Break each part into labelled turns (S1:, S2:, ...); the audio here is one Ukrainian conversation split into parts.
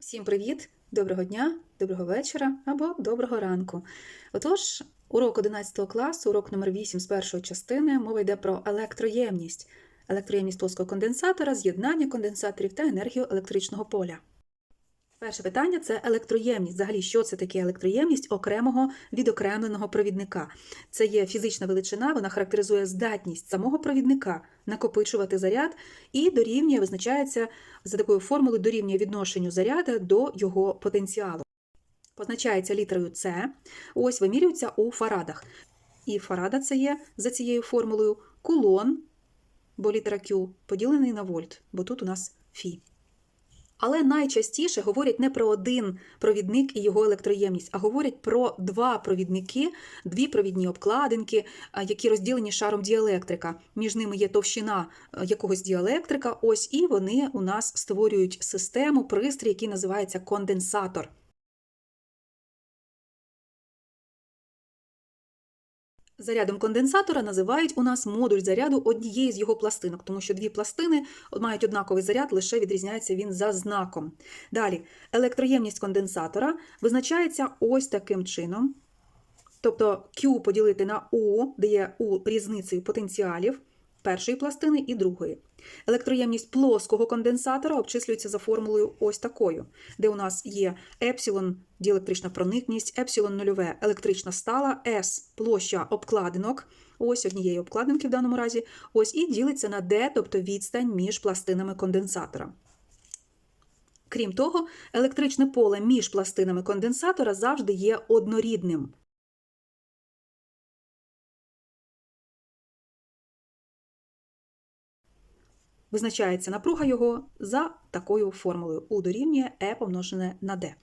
S1: Всім привіт, доброго дня, доброго вечора або доброго ранку. Отож, урок 11 класу, урок номер 8 з першої частини, мова йде про електроємність, електроємність плоского конденсатора, з'єднання конденсаторів та енергію електричного поля. Перше питання це електроємність. Взагалі, що це таке електроємність окремого відокремленого провідника? Це є фізична величина, вона характеризує здатність самого провідника накопичувати заряд і дорівнює, визначається за такою формулою дорівнює відношенню заряда до його потенціалу. Позначається літерою С, ось вимірюється у фарадах. І фарада це є за цією формулою кулон, бо літера Q поділений на вольт, бо тут у нас фі. Але найчастіше говорять не про один провідник і його електроємність, а говорять про два провідники, дві провідні обкладинки, які розділені шаром діелектрика. Між ними є товщина якогось діелектрика, ось і вони у нас створюють систему, пристрій, який називається конденсатор. Зарядом конденсатора називають у нас модуль заряду однієї з його пластинок, тому що дві пластини мають однаковий заряд, лише відрізняється він за знаком. Далі, електроємність конденсатора визначається ось таким чином. Тобто Q поділити на U, де є U різницею потенціалів першої пластини і другої. Електроємність плоского конденсатора обчислюється за формулою ось такою, де у нас є епсилон діелектрична проникність, епсилон нульове електрична стала, S площа обкладинок, ось однієї обкладинки в даному разі, ось і ділиться на D, тобто відстань між пластинами конденсатора. Крім того, електричне поле між пластинами конденсатора завжди є однорідним. Визначається напруга його за такою формулою U дорівнює E помножене на D.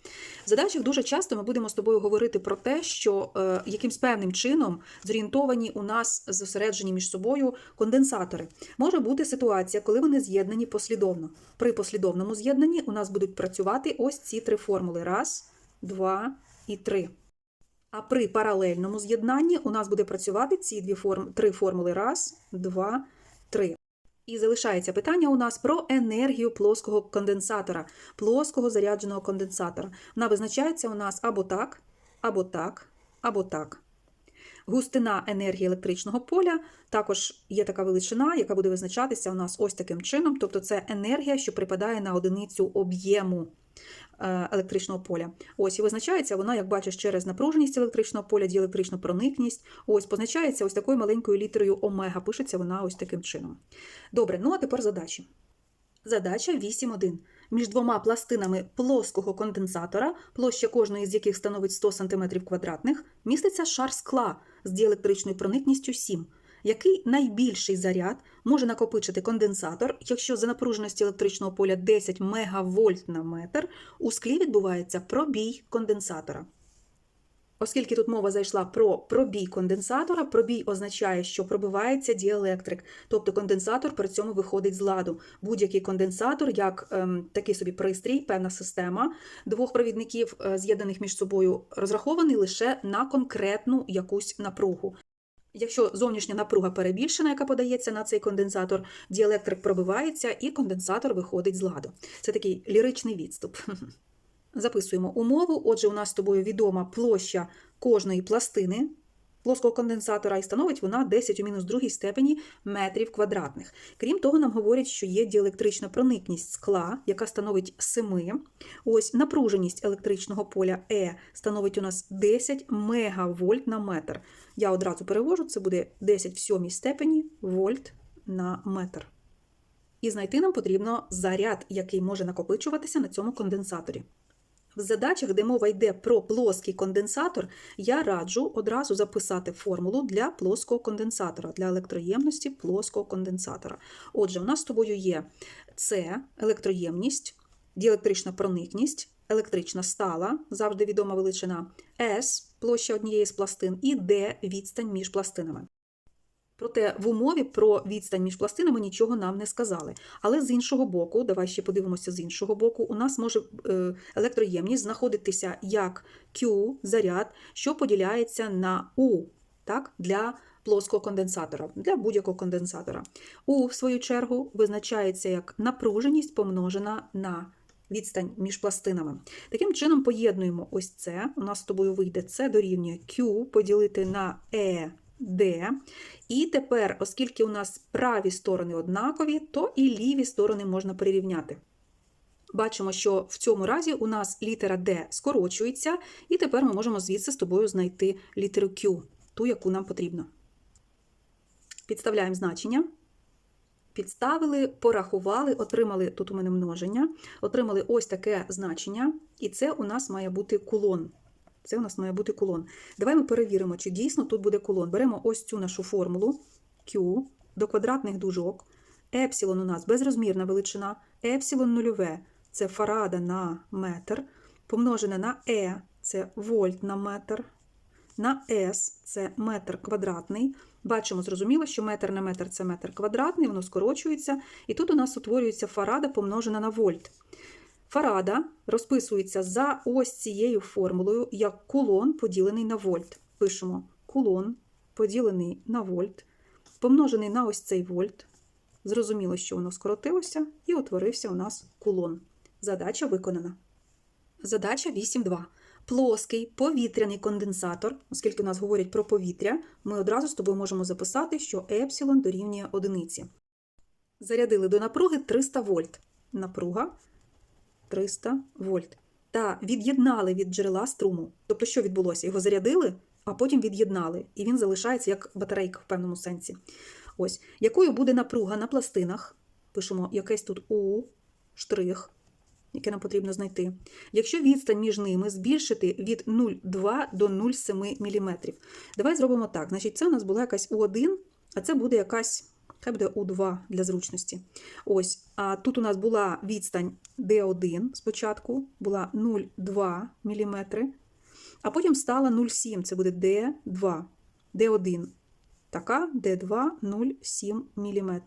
S1: В задачах дуже часто ми будемо з тобою говорити про те, що е, якимсь певним чином зорієнтовані у нас зосереджені між собою конденсатори. Може бути ситуація, коли вони з'єднані послідовно. При послідовному з'єднанні у нас будуть працювати ось ці три формули: раз, два і три. А при паралельному з'єднанні у нас буде працювати ці дві форм... три формули: раз, два, три. І залишається питання у нас про енергію плоского конденсатора, плоского зарядженого конденсатора. Вона визначається у нас або так, або так, або так. Густина енергії електричного поля також є така величина, яка буде визначатися у нас ось таким чином. Тобто це енергія, що припадає на одиницю об'єму електричного поля. Ось і визначається вона, як бачиш, через напруженість електричного поля, діелектричну проникність. Ось позначається ось такою маленькою літерою омега. Пишеться вона ось таким чином. Добре, ну а тепер задачі. Задача 8.1. Між двома пластинами плоского конденсатора, площа кожної з яких становить 100 см квадратних, міститься шар скла з діелектричною проникністю 7. Який найбільший заряд може накопичити конденсатор, якщо за напруженості електричного поля 10 МВ на метр у склі відбувається пробій конденсатора? Оскільки тут мова зайшла про пробій конденсатора, пробій означає, що пробивається діелектрик, тобто конденсатор при цьому виходить з ладу. Будь-який конденсатор, як ем, такий собі пристрій, певна система двох провідників, е, з'єднаних між собою, розрахований лише на конкретну якусь напругу. Якщо зовнішня напруга перебільшена, яка подається на цей конденсатор, діелектрик пробивається і конденсатор виходить з ладу. Це такий ліричний відступ. Записуємо умову. Отже, у нас з тобою відома площа кожної пластини плоского конденсатора, і становить вона 10 у мінус другій степені метрів квадратних. Крім того, нам говорять, що є діелектрична проникність скла, яка становить 7. Ось напруженість електричного поля Е становить у нас 10 мегавольт на метр. Я одразу перевожу, це буде 10 в сьомій степені вольт на метр. І знайти нам потрібно заряд, який може накопичуватися на цьому конденсаторі. В задачах, де мова йде про плоский конденсатор, я раджу одразу записати формулу для плоского конденсатора, для електроємності плоского конденсатора. Отже, у нас з тобою є С електроємність, діелектрична проникність, електрична стала, завжди відома величина, С площа однієї з пластин і Д відстань між пластинами. Проте в умові про відстань між пластинами нічого нам не сказали. Але з іншого боку, давай ще подивимося з іншого боку, у нас може е, електроємність знаходитися як Q заряд, що поділяється на U так, для плоского конденсатора, для будь-якого конденсатора. U, в свою чергу, визначається як напруженість помножена на відстань між пластинами. Таким чином поєднуємо ось це. У нас з тобою вийде це дорівнює Q поділити на E, D. І тепер, оскільки у нас праві сторони однакові, то і ліві сторони можна перерівняти. Бачимо, що в цьому разі у нас літера D скорочується, і тепер ми можемо звідси з тобою знайти літеру Q, ту, яку нам потрібно. Підставляємо значення. Підставили, порахували, отримали тут у мене множення, отримали ось таке значення, і це у нас має бути кулон. Це у нас має бути кулон. Давай ми перевіримо, чи дійсно тут буде кулон. Беремо ось цю нашу формулу Q до квадратних дужок. Епсилон у нас безрозмірна величина, епсилон нульове це фарада на метр, помножене на Е це вольт на метр, на С це метр квадратний. Бачимо, зрозуміло, що метр на метр це метр квадратний, воно скорочується, і тут у нас утворюється фарада помножена на вольт. Фарада розписується за ось цією формулою як кулон поділений на вольт. Пишемо кулон поділений на вольт, помножений на ось цей вольт. Зрозуміло, що воно скоротилося, і утворився у нас кулон. Задача виконана. Задача 8.2. Плоский повітряний конденсатор, оскільки у нас говорять про повітря, ми одразу з тобою можемо записати, що епсилон дорівнює одиниці. Зарядили до напруги 300 вольт. Напруга 300 вольт. Та від'єднали від джерела струму. Тобто, що відбулося? Його зарядили, а потім від'єднали, і він залишається як батарейка в певному сенсі. Ось, якою буде напруга на пластинах? Пишемо якесь тут У, штрих, яке нам потрібно знайти. Якщо відстань між ними збільшити від 0,2 до 0,7 мм. Давай зробимо так. Значить, це у нас була якась У1, а це буде якась, хай буде У2 для зручності. Ось, а тут у нас була відстань D1 спочатку, була 0,2 мм, а потім стала 0,7, це буде D2, D1. Така D2 0,7 мм.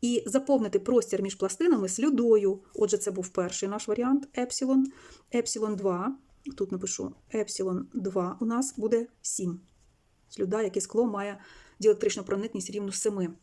S1: І заповнити простір між пластинами слюдою. Отже, це був перший наш варіант епсилон. Епсилон 2, тут напишу епсилон 2 у нас буде 7. Слюда, яке скло має діелектричну проникність рівну 7.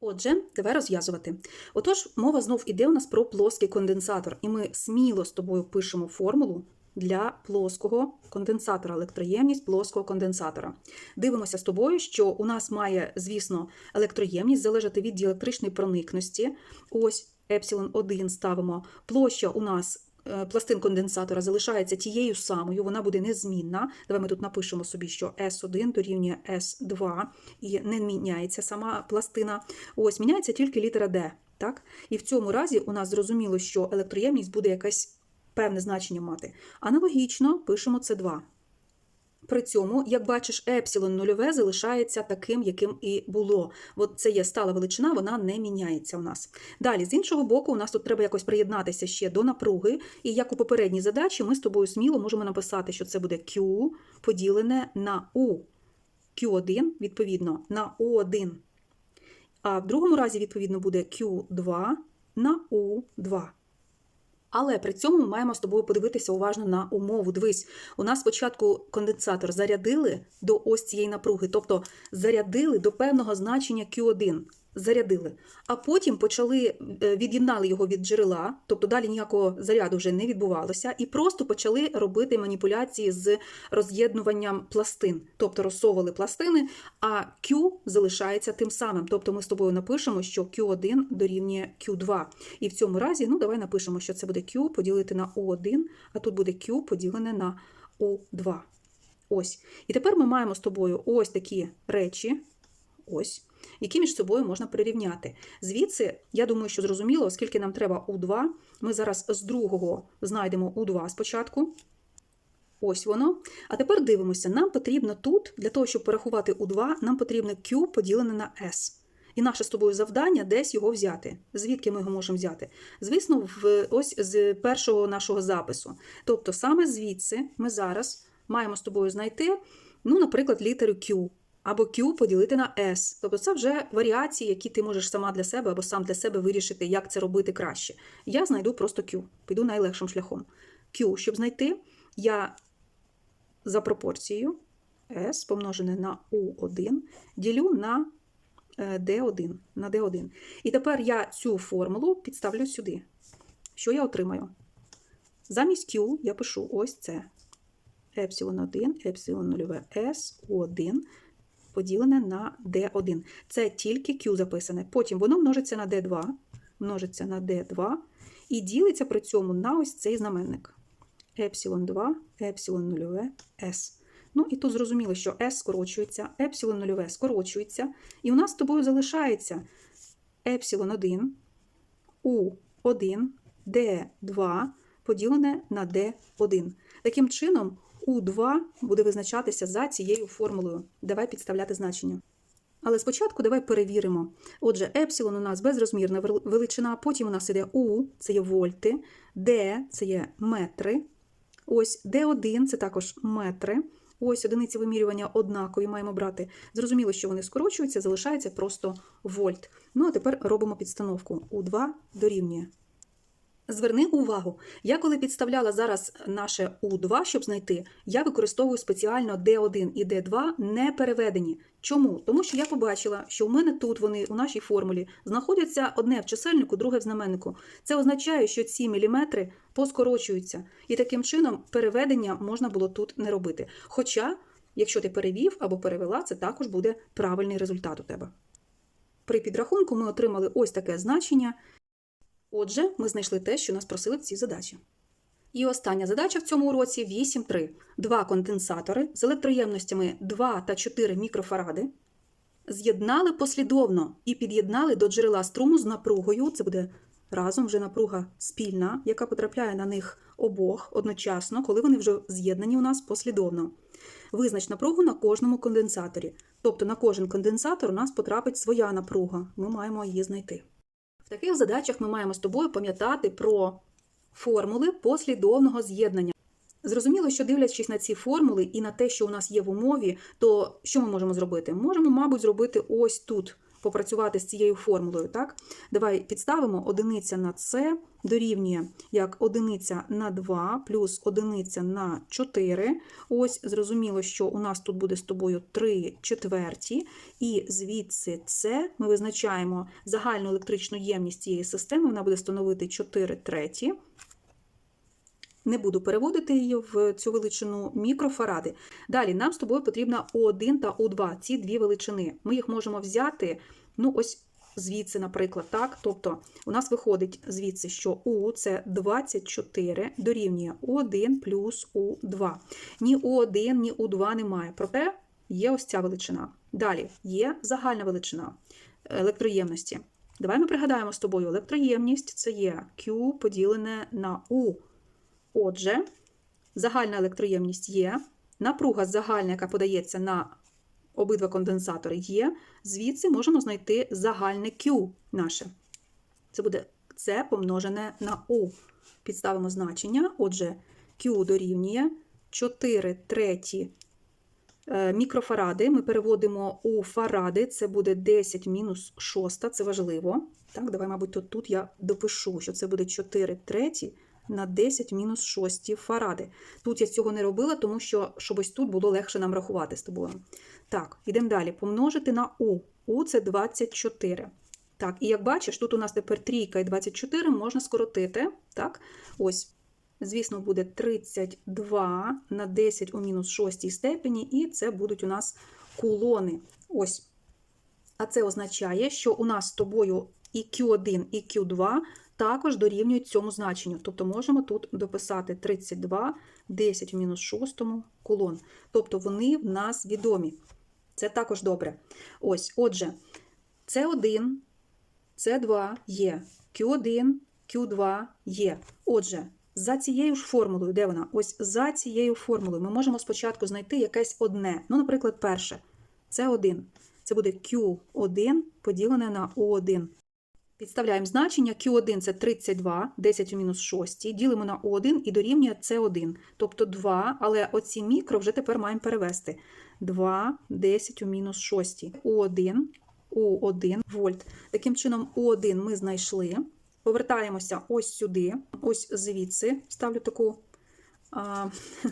S1: Отже, давай розв'язувати. Отож, мова знов іде у нас про плоский конденсатор, і ми сміло з тобою пишемо формулу для плоского конденсатора, електроємність плоского конденсатора. Дивимося з тобою, що у нас має, звісно, електроємність залежати від діелектричної проникності. Ось епсилон 1 ставимо. Площа у нас. Е, Пластин конденсатора залишається тією самою, вона буде незмінна. Давай ми тут напишемо собі, що S1 дорівнює S2, і не міняється сама пластина. Ось, міняється тільки літера D. Так? І в цьому разі у нас зрозуміло, що електроємність буде якась певне значення мати. Аналогічно пишемо С2. При цьому, як бачиш, епсилон нульове залишається таким, яким і було. От це є стала величина, вона не міняється у нас. Далі, з іншого боку, у нас тут треба якось приєднатися ще до напруги. І як у попередній задачі, ми з тобою сміло можемо написати, що це буде Q поділене на U. Q1, відповідно, на U1. А в другому разі, відповідно, буде Q2 на U2. Але при цьому ми маємо з тобою подивитися уважно на умову. Дивись, у нас спочатку конденсатор зарядили до ось цієї напруги, тобто зарядили до певного значення Q1. Зарядили, а потім почали е, від'єднали його від джерела, тобто далі ніякого заряду вже не відбувалося, і просто почали робити маніпуляції з роз'єднуванням пластин, тобто розсовували пластини, а Q залишається тим самим. Тобто ми з тобою напишемо, що Q1 дорівнює Q2. І в цьому разі, ну давай напишемо, що це буде Q поділити на U1, а тут буде Q поділене на U2. Ось. І тепер ми маємо з тобою ось такі речі. Ось які між собою можна прирівняти. Звідси, я думаю, що зрозуміло, оскільки нам треба У2, ми зараз з другого знайдемо У2 спочатку. Ось воно. А тепер дивимося, нам потрібно тут, для того, щоб порахувати У2, нам потрібно Q поділене на S. І наше з тобою завдання десь його взяти. Звідки ми його можемо взяти? Звісно, в, ось з першого нашого запису. Тобто, саме звідси ми зараз маємо з тобою знайти, ну, наприклад, літеру Q або Q поділити на S. Тобто це вже варіації, які ти можеш сама для себе або сам для себе вирішити, як це робити краще. Я знайду просто Q, піду найлегшим шляхом. Q, щоб знайти, я за пропорцією S помножене на U1 ділю на D1. на D1. І тепер я цю формулу підставлю сюди. що я отримаю? Замість Q я пишу ось це. Епсилон 1, епсилон 0 S1 поділене на D1. Це тільки Q записане. Потім воно множиться на D2, множиться на D2 і ділиться при цьому на ось цей знаменник. Епсилон 2, епсилон 0 S. Ну і тут зрозуміло, що S скорочується, епсилон 0 скорочується, і у нас з тобою залишається епсилон 1, U1, D2 поділене на D1. Таким чином, U2 буде визначатися за цією формулою. Давай підставляти значення. Але спочатку давай перевіримо. Отже, епсилон у нас безрозмірна величина, потім у нас іде U, це є вольти, D це є метри. Ось D1 це також метри. Ось одиниці вимірювання однакові маємо брати. Зрозуміло, що вони скорочуються, залишається просто вольт. Ну а тепер робимо підстановку. У2 дорівнює. Зверни увагу, я коли підставляла зараз наше У2, щоб знайти, я використовую спеціально D1 і D2 не переведені. Чому? Тому що я побачила, що у мене тут вони у нашій формулі знаходяться одне в чисельнику, друге в знаменнику. Це означає, що ці міліметри поскорочуються, і таким чином переведення можна було тут не робити. Хоча, якщо ти перевів або перевела, це також буде правильний результат у тебе. При підрахунку ми отримали ось таке значення. Отже, ми знайшли те, що нас просили в цій задачі. І остання задача в цьому уроці 8.3. Два конденсатори з електроємностями 2 та 4 мікрофаради з'єднали послідовно і під'єднали до джерела струму з напругою. Це буде разом вже напруга спільна, яка потрапляє на них обох одночасно, коли вони вже з'єднані у нас послідовно. Визнач напругу на кожному конденсаторі. Тобто на кожен конденсатор у нас потрапить своя напруга. Ми маємо її знайти. В таких задачах ми маємо з тобою пам'ятати про формули послідовного з'єднання. Зрозуміло, що дивлячись на ці формули і на те, що у нас є в умові, то що ми можемо зробити? Можемо, мабуть, зробити ось тут, попрацювати з цією формулою. Так? Давай підставимо одиниця на С дорівнює як одиниця на 2 плюс одиниця на 4. Ось зрозуміло, що у нас тут буде з тобою 3 четверті, і звідси С ми визначаємо загальну електричну ємність цієї системи, вона буде становити 4 треті. Не буду переводити її в цю величину мікрофаради. Далі нам з тобою потрібна У1 та У2, ці дві величини. Ми їх можемо взяти, ну ось звідси, наприклад, так. Тобто у нас виходить звідси, що У це 24 дорівнює У1 плюс У2. Ні У1, ні У2 немає. Проте є ось ця величина. Далі є загальна величина електроємності. Давай ми пригадаємо з тобою, електроємність це є Q поділене на U. Отже, загальна електроємність є, напруга загальна, яка подається на обидва конденсатори, є. Звідси можемо знайти загальне Q наше. Це буде С помножене на U. Підставимо значення. Отже, Q дорівнює 4 треті е, мікрофаради. Ми переводимо у фаради, це буде 10 мінус 6, це важливо. Так, давай, мабуть, тут, тут я допишу, що це буде 4 треті на 10 мінус 6 фаради. Тут я цього не робила, тому що щоб ось тут було легше нам рахувати з тобою. Так, йдемо далі. Помножити на У. У це 24. Так, і як бачиш, тут у нас тепер трійка і 24 можна скоротити. Так, ось, звісно, буде 32 на 10 у мінус 6 степені, і це будуть у нас кулони. Ось. А це означає, що у нас з тобою і Q1, і Q2 також дорівнюють цьому значенню. Тобто можемо тут дописати 32, 10 в мінус 6 кулон. Тобто вони в нас відомі. Це також добре. Ось, отже, С1, С2 є, Q1, Q2 є. Отже, за цією ж формулою, де вона? Ось за цією формулою ми можемо спочатку знайти якесь одне. Ну, наприклад, перше. С1. Це буде Q1 поділене на O1. Підставляємо значення Q1 це 32, 10 у мінус 6, ділимо на O1 і дорівнює C1, тобто 2, але оці мікро вже тепер маємо перевести. 2, 10 у мінус 6. O1, O1 вольт. Таким чином, O1 ми знайшли. Повертаємося ось сюди, ось звідси, ставлю таку а,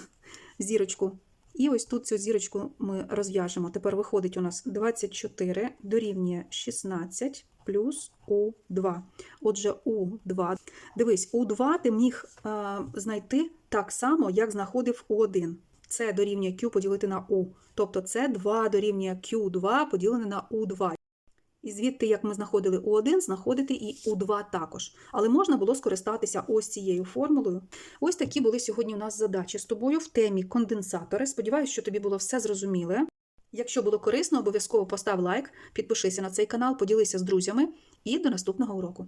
S1: зірочку. І ось тут цю зірочку ми розв'яжемо. Тепер виходить у нас 24 дорівнює 16. Плюс У2. Отже, У2. Дивись, У2 ти міг е, знайти так само, як знаходив У1. Це дорівнює Q поділити на U. Тобто це 2 дорівнює Q2 поділене на U2. І звідти, як ми знаходили У1, знаходити і У2 також. Але можна було скористатися ось цією формулою. Ось такі були сьогодні у нас задачі з тобою в темі конденсатори. Сподіваюсь, що тобі було все зрозуміле. Якщо було корисно, обов'язково постав лайк, підпишися на цей канал, поділися з друзями і до наступного уроку.